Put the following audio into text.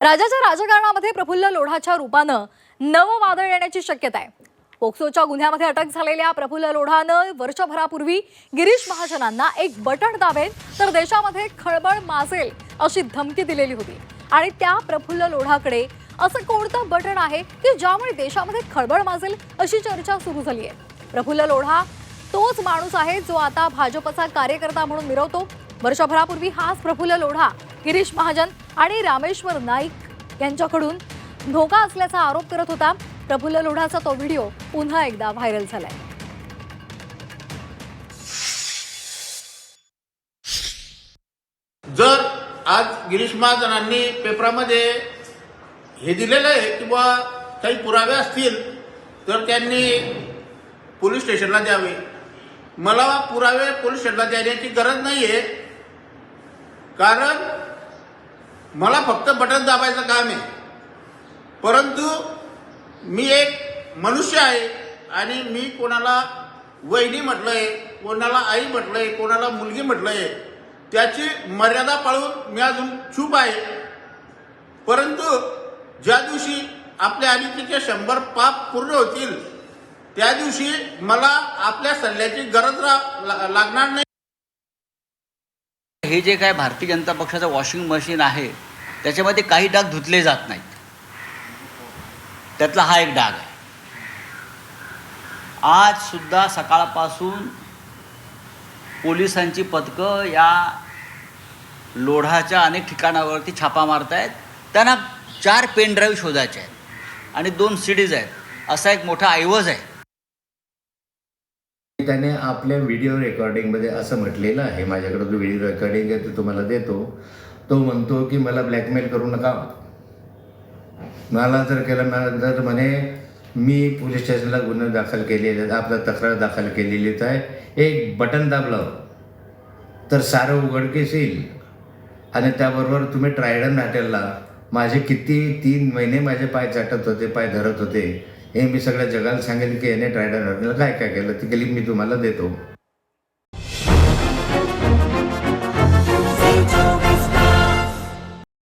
राज्याच्या राजकारणामध्ये प्रफुल्ल लोढाच्या रूपानं नवं वादळ येण्याची शक्यता आहे. पोक्सोच्या गुन्ह्यामध्ये अटक झालेल्या प्रफुल्ल लोढानं वर्षभरापूर्वी गिरीश महाजनांना एक बटण दाबेल तर देशामध्ये खळबळ माजेल अशी धमकी दिलेली होती. आणि त्या प्रफुल्ल लोढाकडे असं कोणतं बटण आहे की ज्यामुळे देशामध्ये खळबळ माजेल अशी चर्चा सुरू झाली आहे. प्रफुल्ल लोढा तोच माणूस आहे जो आता भाजपचा कार्यकर्ता म्हणून मिरवतो. वर्षभरापूर्वी हाच प्रफुल्ल लोढा गिरीश महाजन आणि रामेश्वर नाईक यांच्याकडून धोका असल्याचा आरोप करत होता. प्रफुल्ल लोढाचा तो व्हिडिओ पुन्हा एकदा व्हायरल झालाय. जर आज गिरीश महाजनांनी पेपरामध्ये हे दिलेलं आहे किंवा काही पुरावे असतील तर त्यांनी पोलीस स्टेशनला द्यावे. मला पुरावे पोलीस स्टेशनला देण्याची गरज नाही आहे कारण मला फक्त बटन दाबायचं काम आहे. परंतु मी एक मनुष्य आहे आणि मी कोणाला वहिनी म्हटलंय कोणाला आई म्हटलंय कोणाला मुलगी म्हटलंय त्याची मर्यादा पाळून मी अजून चूप आहे. परंतु ज्या दिवशी आपल्या अनितीचे शंभर पाप पूर्ण होतील त्या दिवशी मला आपल्या सल्ल्याची गरज रा- लागणार नाही. हे जे काय भारतीय जनता पक्षाचं वॉशिंग मशीन आहे त्याच्यामध्ये काही डाग धुतले जात नाहीत. त्यातला हा एक डाग आहे. आज सुद्धा सकाळपासून पोलिसांची पथकं या लोढाच्या अनेक ठिकाणावरती छापा मारत आहेत त्यांना चार पेन ड्राईव्ह शोधायचे आहेत आणि दोन सीडीज आहेत. असा एक मोठा ऐवज आहे. त्याने आपल्या व्हिडिओ रेकॉर्डिंगमध्ये असं म्हटलेलं आहे. माझ्याकडे जो व्हिडिओ रेकॉर्डिंग आहे तो तुम्हाला देतो. तो म्हणतो की मला ब्लॅकमेल करू नका. मला जर केलं मला जर म्हणे मी पोलीस स्टेशनला गुन्हा दाखल केलेले आपला तक्रार दाखल केलेलीच आहे. एक बटन दाबलं तर सारं उघडकीस येईल. आणि त्याबरोबर तुम्ही ट्रायडन हॉटेलला माझे किती तीन महिने माझे पाय चाटत होते पाय धरत होते हे मी सगळ्या जगाला सांगेल की याने ट्रायडन हॉटेलला काय काय केलं ती गेली मी तुम्हाला देतो.